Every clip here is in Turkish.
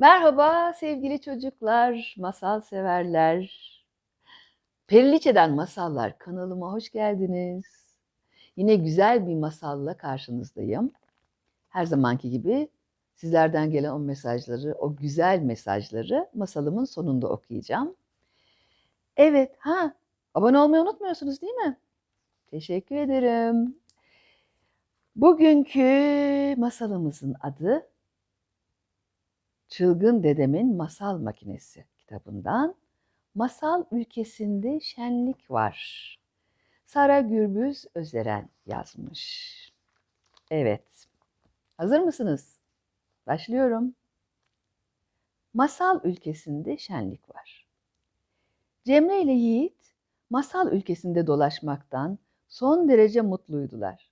Merhaba sevgili çocuklar, masal severler. Periliçe'den Masallar kanalıma hoş geldiniz. Yine güzel bir masalla karşınızdayım. Her zamanki gibi sizlerden gelen o mesajları, o güzel mesajları masalımın sonunda okuyacağım. Evet, ha, abone olmayı unutmuyorsunuz değil mi? Teşekkür ederim. Bugünkü masalımızın adı Çılgın Dedemin Masal Makinesi kitabından Masal Ülkesinde Şenlik Var. Sara Gürbüz Özeren yazmış. Evet. Hazır mısınız? Başlıyorum. Masal ülkesinde şenlik var. Cemre ile Yiğit masal ülkesinde dolaşmaktan son derece mutluydular.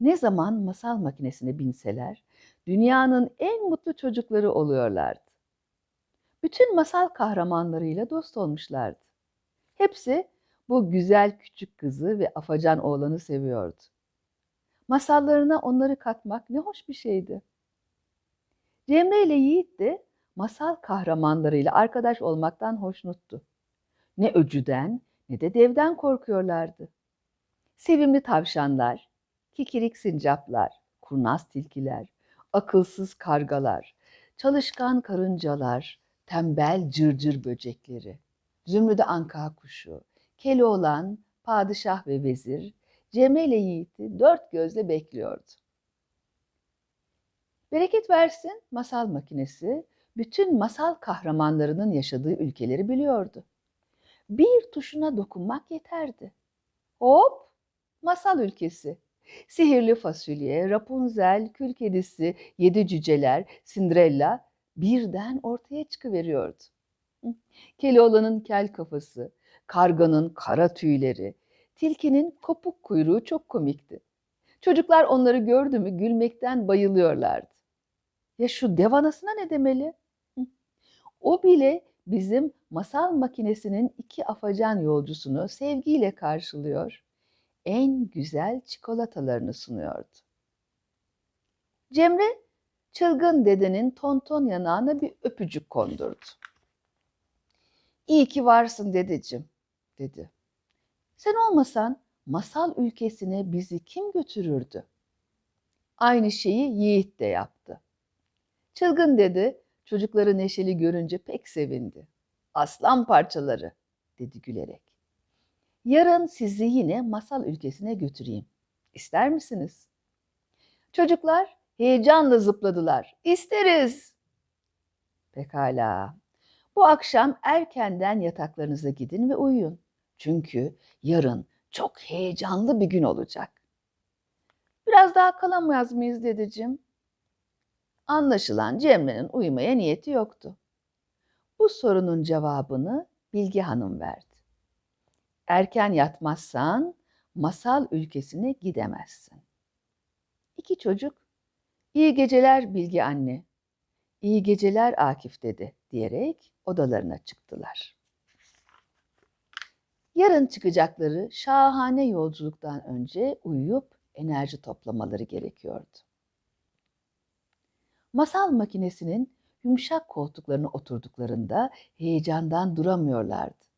Ne zaman masal makinesine binseler dünyanın en mutlu çocukları oluyorlardı. Bütün masal kahramanlarıyla dost olmuşlardı. Hepsi bu güzel küçük kızı ve afacan oğlanı seviyordu. Masallarına onları katmak ne hoş bir şeydi. Cemre ile Yiğit de masal kahramanlarıyla arkadaş olmaktan hoşnuttu. Ne öcüden ne de devden korkuyorlardı. Sevimli tavşanlar, kikirik sincaplar, kurnaz tilkiler, akılsız kargalar, çalışkan karıncalar, tembel cırcır böcekleri, zümrüde anka kuşu, Keloğlan, padişah ve vezir, Cemre ile Yiğit'i dört gözle bekliyordu. Bereket versin masal makinesi bütün masal kahramanlarının yaşadığı ülkeleri biliyordu. Bir tuşuna dokunmak yeterdi. Hop, masal ülkesi. Sihirli fasulye, Rapunzel, kül kedisi, yedi cüceler, Cinderella birden ortaya çıkıveriyordu. Keloğlan'ın kel kafası, karganın kara tüyleri, tilkinin kopuk kuyruğu çok komikti. Çocuklar onları gördü mü gülmekten bayılıyorlardı. Ya şu dev anasına ne demeli? O bile bizim masal makinesinin iki afacan yolcusunu sevgiyle karşılıyor en güzel çikolatalarını sunuyordu. Cemre çılgın dedenin tonton yanağına bir öpücük kondurdu. İyi ki varsın dedeciğim, dedi. Sen olmasan masal ülkesine bizi kim götürürdü? Aynı şeyi Yiğit de yaptı. Çılgın dede çocukları neşeli görünce pek sevindi. Aslan parçaları, dedi gülerek. Yarın sizi yine masal ülkesine götüreyim. İster misiniz? Çocuklar heyecanla zıpladılar. İsteriz. Pekala. Bu akşam erkenden yataklarınıza gidin ve uyuyun. Çünkü yarın çok heyecanlı bir gün olacak. Biraz daha kalamaz mıyız dedeciğim? Anlaşılan Cemre'nin uyumaya niyeti yoktu. Bu sorunun cevabını Bilge Hanım verdi. Erken yatmazsan masal ülkesine gidemezsin. İki çocuk, iyi geceler Bilge anne, iyi geceler Akif dedi diyerek odalarına çıktılar. Yarın çıkacakları şahane yolculuktan önce uyuyup enerji toplamaları gerekiyordu. Masal makinesinin yumuşak koltuklarına oturduklarında heyecandan duramıyorlardı.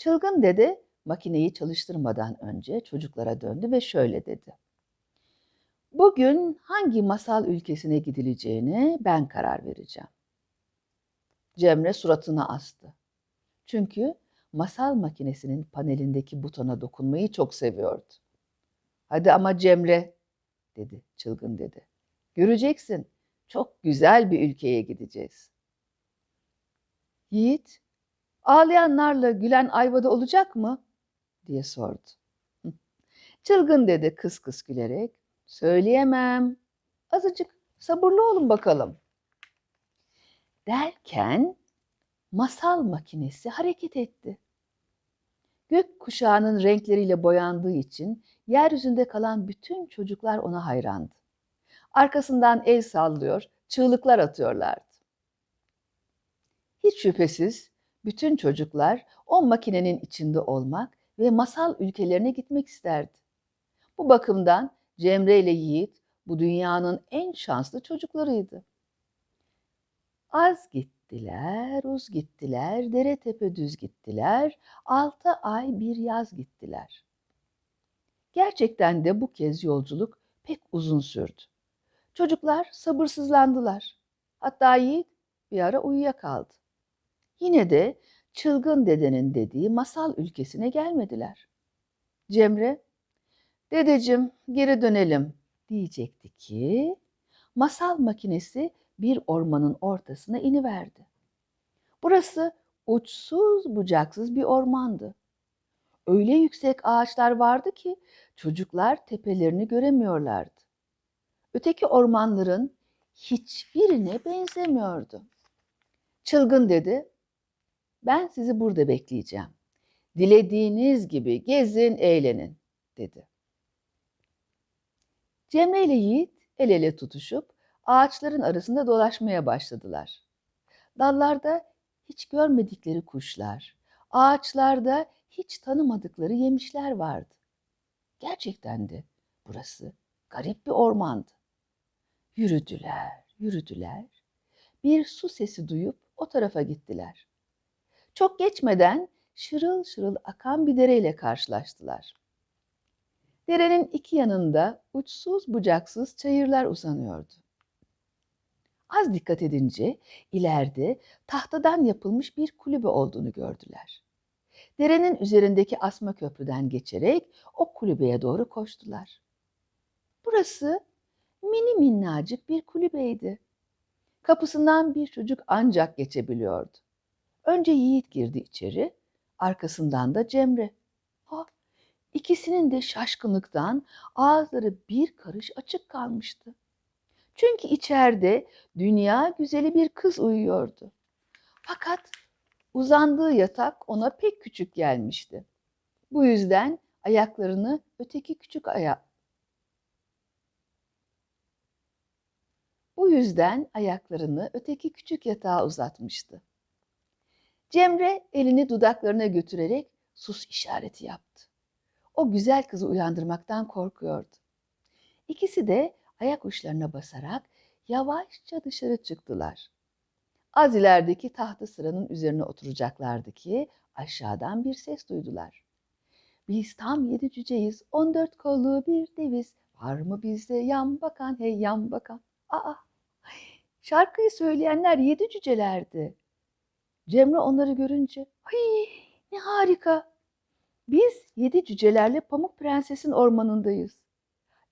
Çılgın dede makineyi çalıştırmadan önce çocuklara döndü ve şöyle dedi. Bugün hangi masal ülkesine gidileceğine ben karar vereceğim. Cemre suratını astı. Çünkü masal makinesinin panelindeki butona dokunmayı çok seviyordu. Hadi ama Cemre, dedi çılgın dedi. Göreceksin, çok güzel bir ülkeye gideceğiz. Yiğit, ağlayanlarla gülen ayvada olacak mı? diye sordu. Çılgın dedi kıs kıs gülerek. Söyleyemem. Azıcık sabırlı olun bakalım. Derken masal makinesi hareket etti. Gök kuşağının renkleriyle boyandığı için yeryüzünde kalan bütün çocuklar ona hayrandı. Arkasından el sallıyor, çığlıklar atıyorlardı. Hiç şüphesiz bütün çocuklar o makinenin içinde olmak ve masal ülkelerine gitmek isterdi. Bu bakımdan Cemre ile Yiğit bu dünyanın en şanslı çocuklarıydı. Az gittiler, uz gittiler, dere tepe düz gittiler, altı ay bir yaz gittiler. Gerçekten de bu kez yolculuk pek uzun sürdü. Çocuklar sabırsızlandılar. Hatta Yiğit bir ara uyuyakaldı. Yine de çılgın dedenin dediği masal ülkesine gelmediler. Cemre, dedecim geri dönelim diyecekti ki masal makinesi bir ormanın ortasına iniverdi. Burası uçsuz bucaksız bir ormandı. Öyle yüksek ağaçlar vardı ki çocuklar tepelerini göremiyorlardı. Öteki ormanların hiçbirine benzemiyordu. Çılgın dedi, ben sizi burada bekleyeceğim. Dilediğiniz gibi gezin, eğlenin, dedi. Cemre ile Yiğit el ele tutuşup ağaçların arasında dolaşmaya başladılar. Dallarda hiç görmedikleri kuşlar, ağaçlarda hiç tanımadıkları yemişler vardı. Gerçekten de burası garip bir ormandı. Yürüdüler, yürüdüler. Bir su sesi duyup o tarafa gittiler. Çok geçmeden şırıl şırıl akan bir dereyle karşılaştılar. Derenin iki yanında uçsuz bucaksız çayırlar uzanıyordu. Az dikkat edince ileride tahtadan yapılmış bir kulübe olduğunu gördüler. Derenin üzerindeki asma köprüden geçerek o kulübeye doğru koştular. Burası mini minnacık bir kulübeydi. Kapısından bir çocuk ancak geçebiliyordu. Önce Yiğit girdi içeri, arkasından da Cemre. Ha, ikisinin de şaşkınlıktan ağızları bir karış açık kalmıştı. Çünkü içeride dünya güzeli bir kız uyuyordu. Fakat uzandığı yatak ona pek küçük gelmişti. Bu yüzden ayaklarını öteki küçük aya Bu yüzden ayaklarını öteki küçük yatağa uzatmıştı. Cemre elini dudaklarına götürerek sus işareti yaptı. O güzel kızı uyandırmaktan korkuyordu. İkisi de ayak uçlarına basarak yavaşça dışarı çıktılar. Az ilerideki tahtı sıranın üzerine oturacaklardı ki aşağıdan bir ses duydular. Biz tam yedi cüceyiz, on dört kollu bir deviz. Var mı bizde yan bakan, hey yan bakan. Aa, şarkıyı söyleyenler yedi cücelerdi. Cemre onları görünce, ay ne harika. Biz yedi cücelerle Pamuk Prenses'in ormanındayız.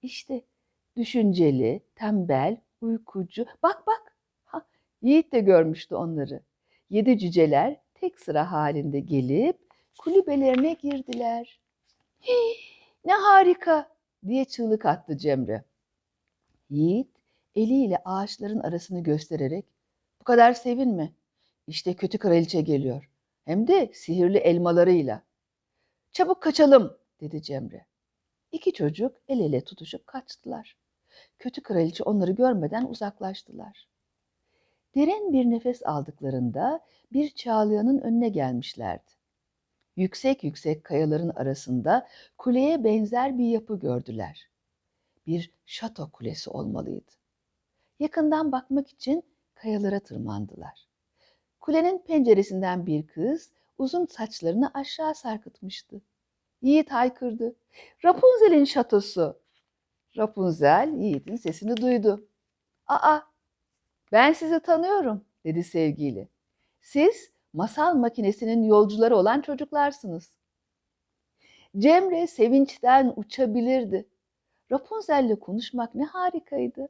İşte düşünceli, tembel, uykucu. Bak bak. Ha, Yiğit de görmüştü onları. Yedi cüceler tek sıra halinde gelip kulübelerine girdiler. Hii, ne harika diye çığlık attı Cemre. Yiğit eliyle ağaçların arasını göstererek bu kadar sevinme. İşte kötü kraliçe geliyor. Hem de sihirli elmalarıyla. Çabuk kaçalım dedi Cemre. İki çocuk el ele tutuşup kaçtılar. Kötü kraliçe onları görmeden uzaklaştılar. Derin bir nefes aldıklarında bir çağlayanın önüne gelmişlerdi. Yüksek yüksek kayaların arasında kuleye benzer bir yapı gördüler. Bir şato kulesi olmalıydı. Yakından bakmak için kayalara tırmandılar. Kulenin penceresinden bir kız uzun saçlarını aşağı sarkıtmıştı. Yiğit haykırdı. Rapunzel'in şatosu. Rapunzel Yiğit'in sesini duydu. Aa, ben sizi tanıyorum dedi sevgiyle. Siz masal makinesinin yolcuları olan çocuklarsınız. Cemre sevinçten uçabilirdi. Rapunzel'le konuşmak ne harikaydı.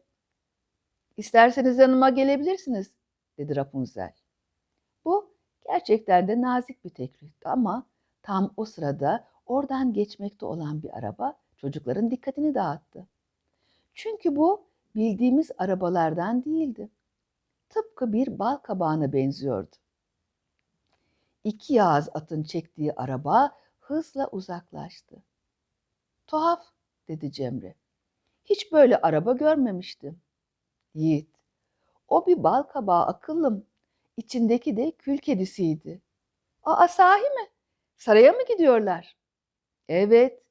İsterseniz yanıma gelebilirsiniz dedi Rapunzel. Gerçekten de nazik bir teklifti ama tam o sırada oradan geçmekte olan bir araba çocukların dikkatini dağıttı. Çünkü bu bildiğimiz arabalardan değildi. Tıpkı bir bal kabağına benziyordu. İki yağız atın çektiği araba hızla uzaklaştı. Tuhaf dedi Cemre. Hiç böyle araba görmemiştim. Yiğit, o bir bal kabağı akıllım. İçindeki de kül kedisiydi. Aa sahi mi? Saraya mı gidiyorlar? Evet.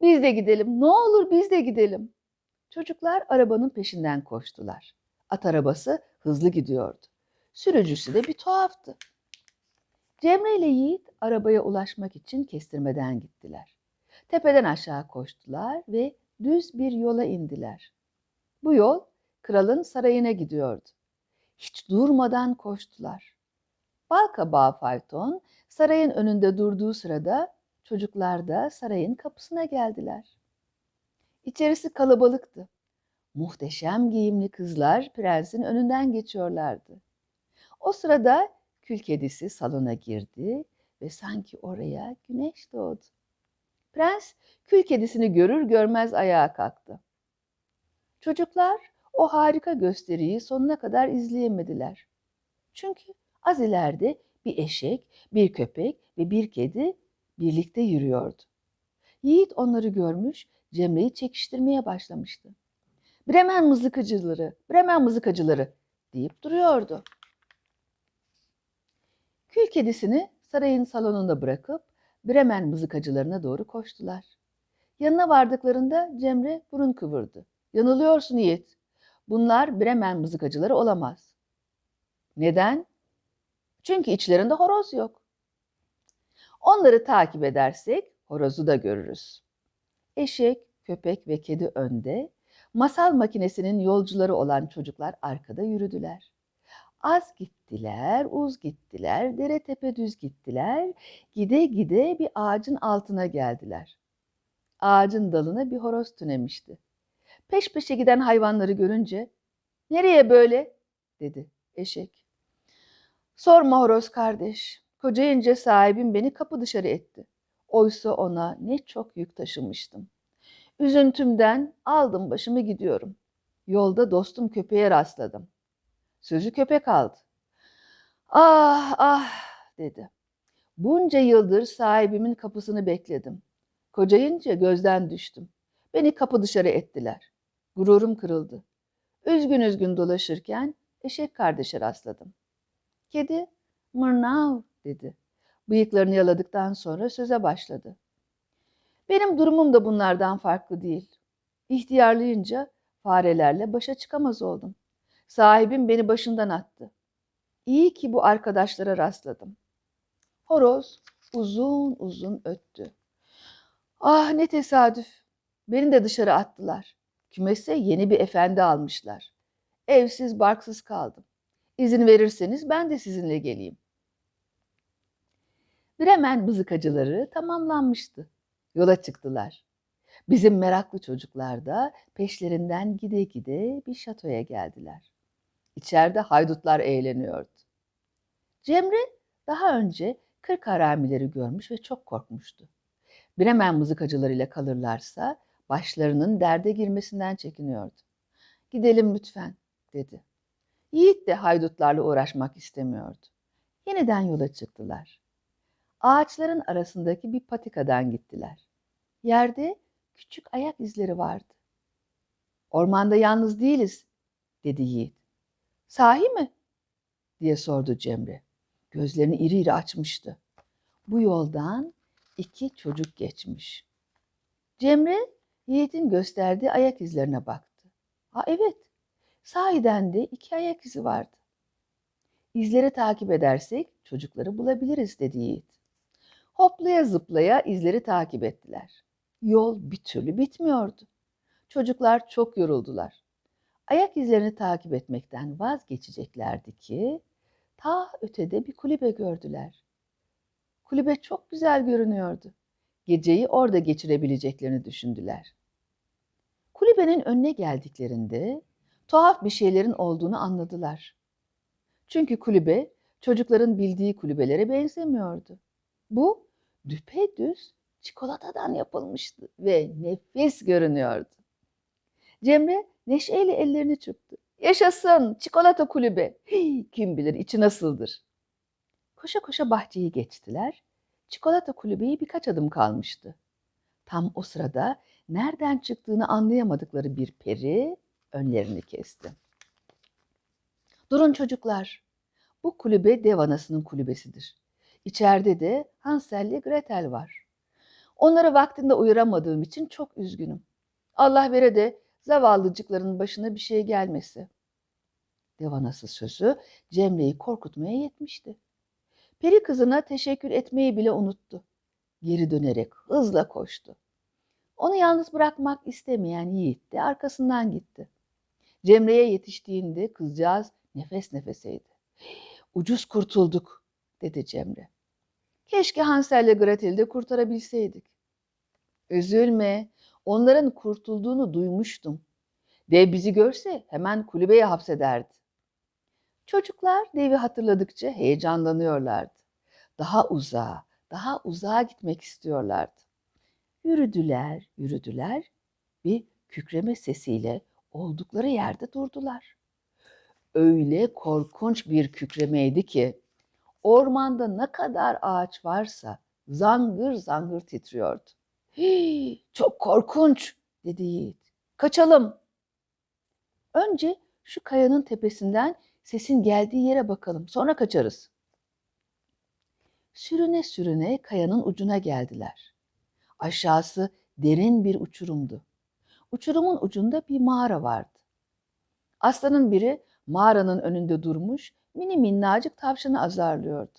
Biz de gidelim. Ne olur biz de gidelim. Çocuklar arabanın peşinden koştular. At arabası hızlı gidiyordu. Sürücüsü de bir tuhaftı. Cemre ile Yiğit arabaya ulaşmak için kestirmeden gittiler. Tepeden aşağı koştular ve düz bir yola indiler. Bu yol kralın sarayına gidiyordu. Hiç durmadan koştular. Balkabağı fayton sarayın önünde durduğu sırada çocuklar da sarayın kapısına geldiler. İçerisi kalabalıktı. Muhteşem giyimli kızlar prensin önünden geçiyorlardı. O sırada kül kedisi salona girdi ve sanki oraya güneş doğdu. Prens kül kedisini görür görmez ayağa kalktı. Çocuklar o harika gösteriyi sonuna kadar izleyemediler. Çünkü az ileride bir eşek, bir köpek ve bir kedi birlikte yürüyordu. Yiğit onları görmüş, Cemre'yi çekiştirmeye başlamıştı. Bremen mızıkacıları, Bremen mızıkacıları deyip duruyordu. Kül kedisini sarayın salonunda bırakıp Bremen mızıkacılarına doğru koştular. Yanına vardıklarında Cemre burun kıvırdı. Yanılıyorsun Yiğit. Bunlar Bremen mızıkacıları olamaz. Neden? Çünkü içlerinde horoz yok. Onları takip edersek horozu da görürüz. Eşek, köpek ve kedi önde, masal makinesinin yolcuları olan çocuklar arkada yürüdüler. Az gittiler, uz gittiler, dere tepe düz gittiler, gide gide bir ağacın altına geldiler. Ağacın dalına bir horoz tünemişti. Peş peşe giden hayvanları görünce, nereye böyle? dedi eşek. Sorma horoz kardeş, kocayınca sahibim beni kapı dışarı etti. Oysa ona ne çok yük taşımıştım. Üzüntümden aldım başımı gidiyorum. Yolda dostum köpeğe rastladım. Sözü köpek aldı. Ah ah dedi. Bunca yıldır sahibimin kapısını bekledim. Kocayınca gözden düştüm. Beni kapı dışarı ettiler. Gururum kırıldı. Üzgün üzgün dolaşırken eşek kardeşe rastladım. Kedi mırnav dedi. Bıyıklarını yaladıktan sonra söze başladı. Benim durumum da bunlardan farklı değil. İhtiyarlayınca farelerle başa çıkamaz oldum. Sahibim beni başından attı. İyi ki bu arkadaşlara rastladım. Horoz uzun uzun öttü. Ah ne tesadüf. Beni de dışarı attılar. Kümese yeni bir efendi almışlar. Evsiz barksız kaldım. İzin verirseniz ben de sizinle geleyim. Bremen bızıkacıları tamamlanmıştı. Yola çıktılar. Bizim meraklı çocuklar da peşlerinden gide gide bir şatoya geldiler. İçeride haydutlar eğleniyordu. Cemre daha önce kırk haramileri görmüş ve çok korkmuştu. Bremen mızıkacılarıyla kalırlarsa başlarının derde girmesinden çekiniyordu. Gidelim lütfen dedi. Yiğit de haydutlarla uğraşmak istemiyordu. Yeniden yola çıktılar. Ağaçların arasındaki bir patikadan gittiler. Yerde küçük ayak izleri vardı. Ormanda yalnız değiliz, dedi Yiğit. Sahi mi? diye sordu Cemre. Gözlerini iri iri açmıştı. Bu yoldan iki çocuk geçmiş. Cemre, Yiğit'in gösterdiği ayak izlerine baktı. Ha evet, sahiden de iki ayak izi vardı. İzleri takip edersek çocukları bulabiliriz dedi Yiğit. Hoplaya zıplaya izleri takip ettiler. Yol bir türlü bitmiyordu. Çocuklar çok yoruldular. Ayak izlerini takip etmekten vazgeçeceklerdi ki ta ötede bir kulübe gördüler. Kulübe çok güzel görünüyordu. Geceyi orada geçirebileceklerini düşündüler. Kulübenin önüne geldiklerinde tuhaf bir şeylerin olduğunu anladılar. Çünkü kulübe çocukların bildiği kulübelere benzemiyordu. Bu düpedüz çikolatadan yapılmıştı ve nefis görünüyordu. Cemre neşeyle ellerini çırptı. Yaşasın çikolata kulübe. Hii, kim bilir içi nasıldır. Koşa koşa bahçeyi geçtiler. Çikolata kulübeyi birkaç adım kalmıştı. Tam o sırada nereden çıktığını anlayamadıkları bir peri önlerini kesti. Durun çocuklar. Bu kulübe dev anasının kulübesidir. İçeride de Hansel ile Gretel var. Onları vaktinde uyaramadığım için çok üzgünüm. Allah vere de zavallıcıkların başına bir şey gelmesi. Devanası sözü Cemre'yi korkutmaya yetmişti. Peri kızına teşekkür etmeyi bile unuttu. Geri dönerek hızla koştu. Onu yalnız bırakmak istemeyen Yiğit de arkasından gitti. Cemre'ye yetiştiğinde kızcağız nefes nefeseydi. Ucuz kurtulduk dedi Cemre. Keşke Hansel'le Gretel'i de kurtarabilseydik. Üzülme, onların kurtulduğunu duymuştum. Dev bizi görse hemen kulübeye hapsederdi. Çocuklar devi hatırladıkça heyecanlanıyorlardı. Daha uzağa, daha uzağa gitmek istiyorlardı. Yürüdüler, yürüdüler. Bir kükreme sesiyle oldukları yerde durdular. Öyle korkunç bir kükremeydi ki ormanda ne kadar ağaç varsa zangır zangır titriyordu. Hii, çok korkunç dedi Yiğit. Kaçalım. Önce şu kayanın tepesinden sesin geldiği yere bakalım. Sonra kaçarız. Sürüne sürüne kayanın ucuna geldiler. Aşağısı derin bir uçurumdu. Uçurumun ucunda bir mağara vardı. Aslanın biri mağaranın önünde durmuş mini minnacık tavşanı azarlıyordu.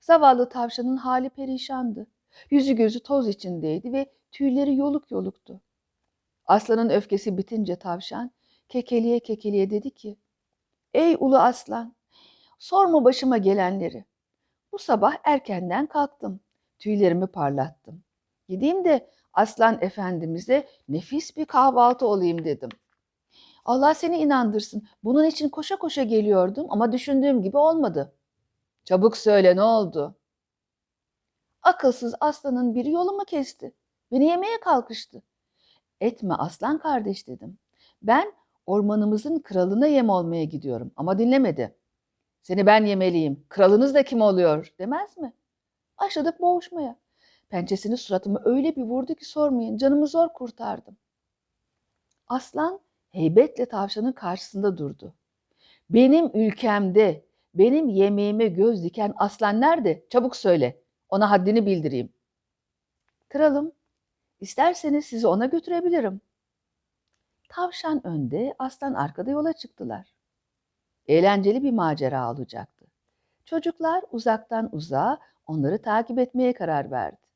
Zavallı tavşanın hali perişandı. Yüzü gözü toz içindeydi ve tüyleri yoluk yoluktu. Aslanın öfkesi bitince tavşan kekeliye kekeliye dedi ki, Ey ulu aslan, sorma başıma gelenleri. Bu sabah erkenden kalktım, tüylerimi parlattım. Gideyim de aslan efendimize nefis bir kahvaltı olayım dedim. Allah seni inandırsın. Bunun için koşa koşa geliyordum ama düşündüğüm gibi olmadı. Çabuk söyle ne oldu? Akılsız aslanın biri yolumu kesti. Beni yemeye kalkıştı. Etme aslan kardeş dedim. Ben ormanımızın kralına yem olmaya gidiyorum ama dinlemedi. Seni ben yemeliyim. Kralınız da kim oluyor demez mi? Başladık boğuşmaya. Pençesini suratıma öyle bir vurdu ki sormayın. Canımı zor kurtardım. Aslan heybetle tavşanın karşısında durdu. Benim ülkemde, benim yemeğime göz diken aslan nerede? Çabuk söyle. Ona haddini bildireyim. Kralım, isterseniz sizi ona götürebilirim. Tavşan önde, aslan arkada yola çıktılar. Eğlenceli bir macera olacaktı. Çocuklar uzaktan uzağa onları takip etmeye karar verdi.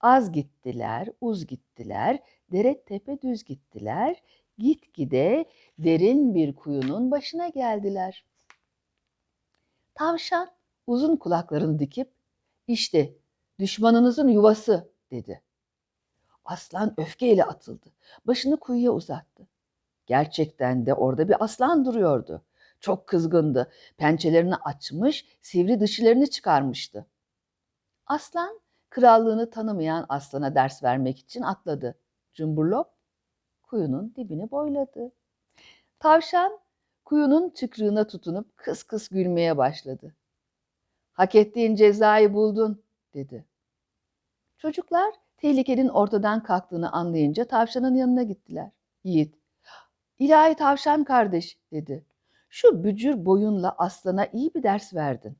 Az gittiler, uz gittiler, dere tepe düz gittiler, gitgide derin bir kuyunun başına geldiler. Tavşan uzun kulaklarını dikip işte düşmanınızın yuvası dedi. Aslan öfkeyle atıldı. Başını kuyuya uzattı. Gerçekten de orada bir aslan duruyordu. Çok kızgındı. Pençelerini açmış, sivri dişlerini çıkarmıştı. Aslan krallığını tanımayan aslana ders vermek için atladı. Cumburlop kuyunun dibini boyladı. Tavşan kuyunun çıkrığına tutunup kıs kıs gülmeye başladı. Hak ettiğin cezayı buldun dedi. Çocuklar tehlikenin ortadan kalktığını anlayınca tavşanın yanına gittiler. Yiğit, ilahi tavşan kardeş dedi. Şu bücür boyunla aslana iyi bir ders verdin.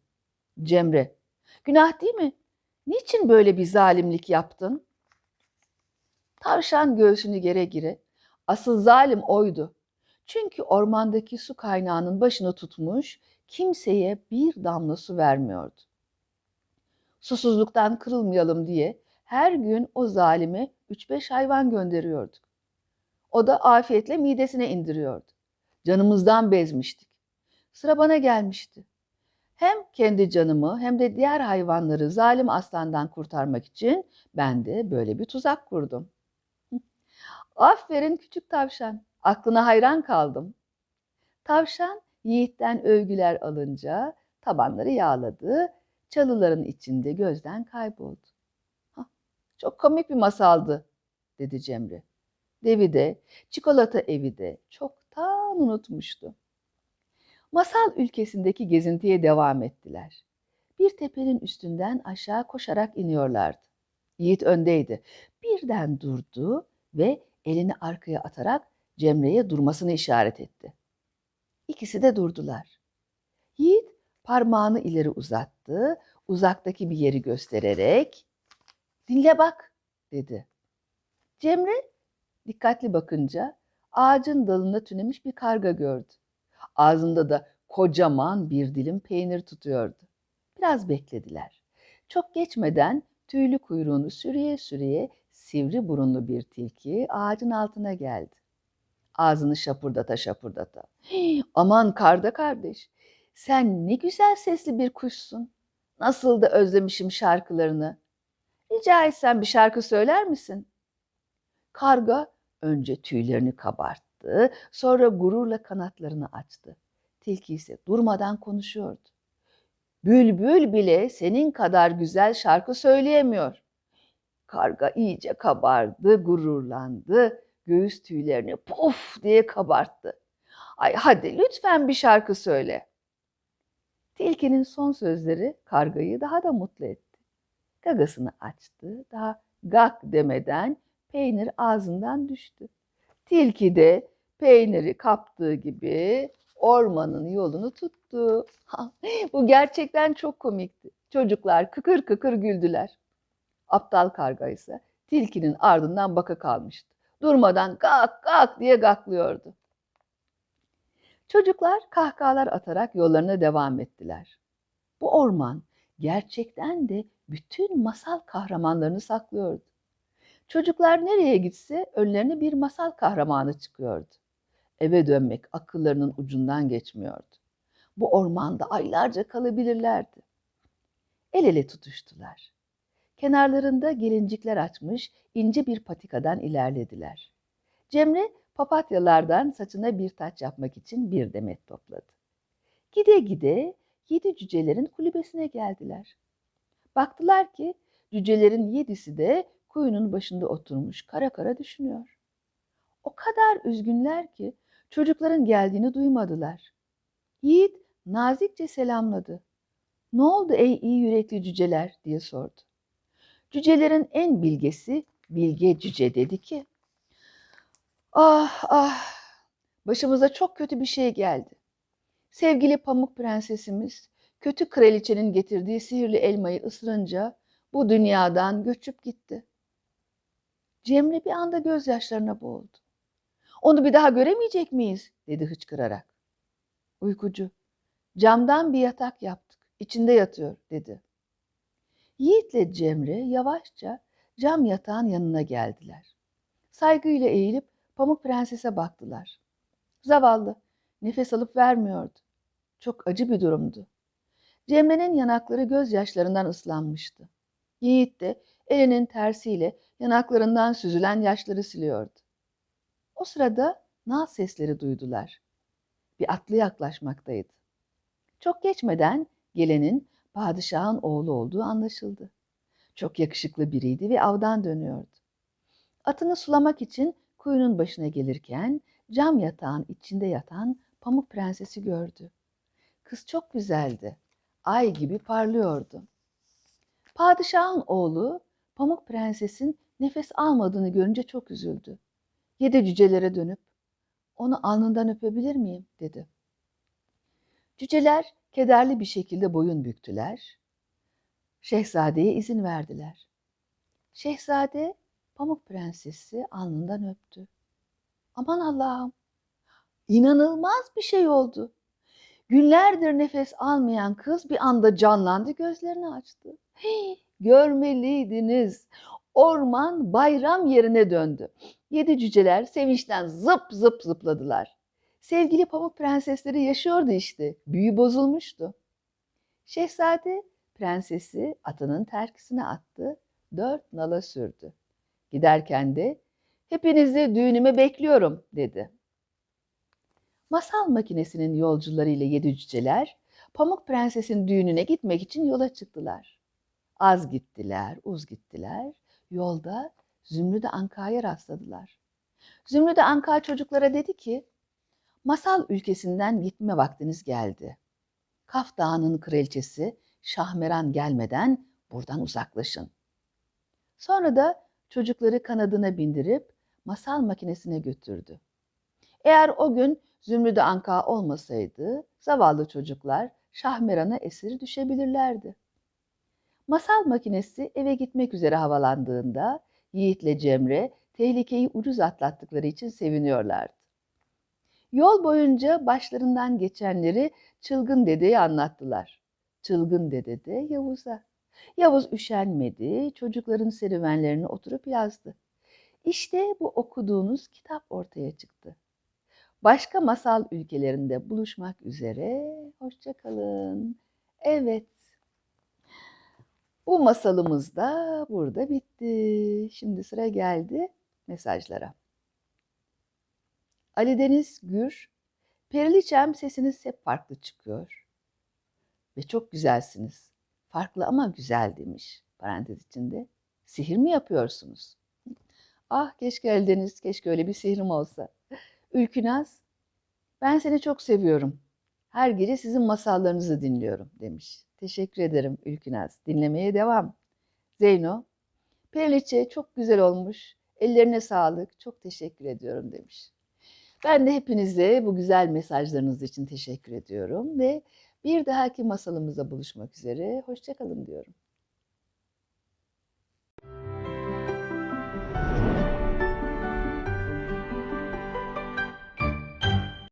Cemre, günah değil mi? Niçin böyle bir zalimlik yaptın? Tavşan göğsünü gere gire, asıl zalim oydu. Çünkü ormandaki su kaynağının başını tutmuş, kimseye bir damla su vermiyordu. Susuzluktan kırılmayalım diye her gün o zalime 3-5 hayvan gönderiyorduk. O da afiyetle midesine indiriyordu. Canımızdan bezmiştik. Sıra bana gelmişti. Hem kendi canımı hem de diğer hayvanları zalim aslandan kurtarmak için ben de böyle bir tuzak kurdum. Aferin küçük tavşan, aklına hayran kaldım. Tavşan yiğitten övgüler alınca tabanları yağladı, çalıların içinde gözden kayboldu. Çok komik bir masaldı, dedi Cemre. Devi de, çikolata evi de çoktan unutmuştu. Masal ülkesindeki gezintiye devam ettiler. Bir tepenin üstünden aşağı koşarak iniyorlardı. Yiğit öndeydi. Birden durdu ve elini arkaya atarak Cemre'ye durmasını işaret etti. İkisi de durdular. Yiğit parmağını ileri uzattı, uzaktaki bir yeri göstererek "Dinle bak." dedi. Cemre dikkatli bakınca ağacın dalında tünemiş bir karga gördü. Ağzında da kocaman bir dilim peynir tutuyordu. Biraz beklediler. Çok geçmeden tüylü kuyruğunu sürüye sürüye sivri burunlu bir tilki ağacın altına geldi. Ağzını şapurdata. "Hii, Aman karda kardeş, sen ne güzel sesli bir kuşsun. Nasıl da özlemişim şarkılarını. Rica etsem bir şarkı söyler misin? Karga önce tüylerini kabarttı, sonra gururla kanatlarını açtı. Tilki ise durmadan konuşuyordu. Bülbül bile senin kadar güzel şarkı söyleyemiyor. Karga iyice kabardı, gururlandı, göğüs tüylerini puf diye kabarttı. Ay hadi lütfen bir şarkı söyle. Tilkinin son sözleri kargayı daha da mutlu etti. Gagasını açtı, daha gak demeden peynir ağzından düştü. Tilki de peyniri kaptığı gibi ormanın yolunu tuttu. Bu gerçekten çok komikti. Çocuklar kıkır kıkır güldüler. Aptal karga ise tilkinin ardından baka kalmıştı. Durmadan gak gak diye gaklıyordu. Çocuklar kahkahalar atarak yollarına devam ettiler. Bu orman gerçekten de bütün masal kahramanlarını saklıyordu. Çocuklar nereye gitse önlerine bir masal kahramanı çıkıyordu. Eve dönmek akıllarının ucundan geçmiyordu. Bu ormanda aylarca kalabilirlerdi. El ele tutuştular. Kenarlarında gelincikler açmış ince bir patikadan ilerlediler. Cemre papatyalardan saçına bir taç yapmak için bir demet topladı. Gide gide yedi cücelerin kulübesine geldiler. Baktılar ki cücelerin yedisi de kuyunun başında oturmuş kara kara düşünüyor. O kadar üzgünler ki çocukların geldiğini duymadılar. Yiğit nazikçe selamladı. Ne oldu ey iyi yürekli cüceler diye sordu. Cücelerin en bilgesi Bilge Cüce dedi ki, Ah ah, başımıza çok kötü bir şey geldi. Sevgili Pamuk Prensesimiz, kötü kraliçenin getirdiği sihirli elmayı ısırınca bu dünyadan göçüp gitti. Cemre bir anda gözyaşlarına boğuldu. Onu bir daha göremeyecek miyiz? dedi hıçkırarak. Uykucu, camdan bir yatak yaptık, içinde yatıyor dedi. Yiğit'le Cemre yavaşça cam yatağın yanına geldiler. Saygıyla eğilip Pamuk Prenses'e baktılar. Zavallı, nefes alıp vermiyordu. Çok acı bir durumdu. Cemre'nin yanakları gözyaşlarından ıslanmıştı. Yiğit de elinin tersiyle yanaklarından süzülen yaşları siliyordu. O sırada nal sesleri duydular. Bir atlı yaklaşmaktaydı. Çok geçmeden gelenin padişahın oğlu olduğu anlaşıldı. Çok yakışıklı biriydi ve avdan dönüyordu. Atını sulamak için kuyunun başına gelirken cam yatağın içinde yatan Pamuk Prensesi gördü. Kız çok güzeldi. Ay gibi parlıyordu. Padişahın oğlu Pamuk Prenses'in nefes almadığını görünce çok üzüldü. Yedi cücelere dönüp onu alnından öpebilir miyim dedi. Cüceler kederli bir şekilde boyun büktüler. Şehzadeye izin verdiler. Şehzade Pamuk Prensesi alnından öptü. Aman Allah'ım! İnanılmaz bir şey oldu. Günlerdir nefes almayan kız bir anda canlandı, gözlerini açtı. Görmeliydiniz. Orman bayram yerine döndü. Yedi cüceler sevinçten zıp zıp zıpladılar. Sevgili pamuk prensesleri yaşıyordu işte. Büyü bozulmuştu. Şehzade prensesi atının terkisine attı. Dört nala sürdü. Giderken de hepinizi düğünüme bekliyorum dedi. Masal makinesinin yolcuları ile yedi cüceler Pamuk Prenses'in düğününe gitmek için yola çıktılar. Az gittiler, uz gittiler. Yolda Zümrüt Anka'ya rastladılar. Zümrüt Anka çocuklara dedi ki, Masal ülkesinden gitme vaktiniz geldi. Kaf Dağı'nın kraliçesi Şahmeran gelmeden buradan uzaklaşın. Sonra da çocukları kanadına bindirip masal makinesine götürdü. Eğer o gün Zümrüt Anka olmasaydı zavallı çocuklar Şahmeran'a esir düşebilirlerdi. Masal makinesi eve gitmek üzere havalandığında Yiğit'le Cemre tehlikeyi ucuz atlattıkları için seviniyorlardı. Yol boyunca başlarından geçenleri çılgın dedeye anlattılar. Çılgın dede de Yavuz'a. Yavuz üşenmedi, çocukların serüvenlerini oturup yazdı. İşte bu okuduğunuz kitap ortaya çıktı. Başka masal ülkelerinde buluşmak üzere. Hoşça kalın. Evet. Bu masalımız da burada bitti. Şimdi sıra geldi mesajlara. Ali Deniz Gür, Periliçem sesiniz hep farklı çıkıyor. Ve çok güzelsiniz. Farklı ama güzel demiş parantez içinde. Sihir mi yapıyorsunuz? Ah keşke Ali Deniz, keşke öyle bir sihrim olsa. Ülkünaz, ben seni çok seviyorum. Her gece sizin masallarınızı dinliyorum demiş. Teşekkür ederim Ülkünaz. Dinlemeye devam. Zeyno, Periliçe çok güzel olmuş. Ellerine sağlık. Çok teşekkür ediyorum demiş. Ben de hepinize bu güzel mesajlarınız için teşekkür ediyorum ve bir dahaki masalımıza buluşmak üzere. Hoşçakalın diyorum.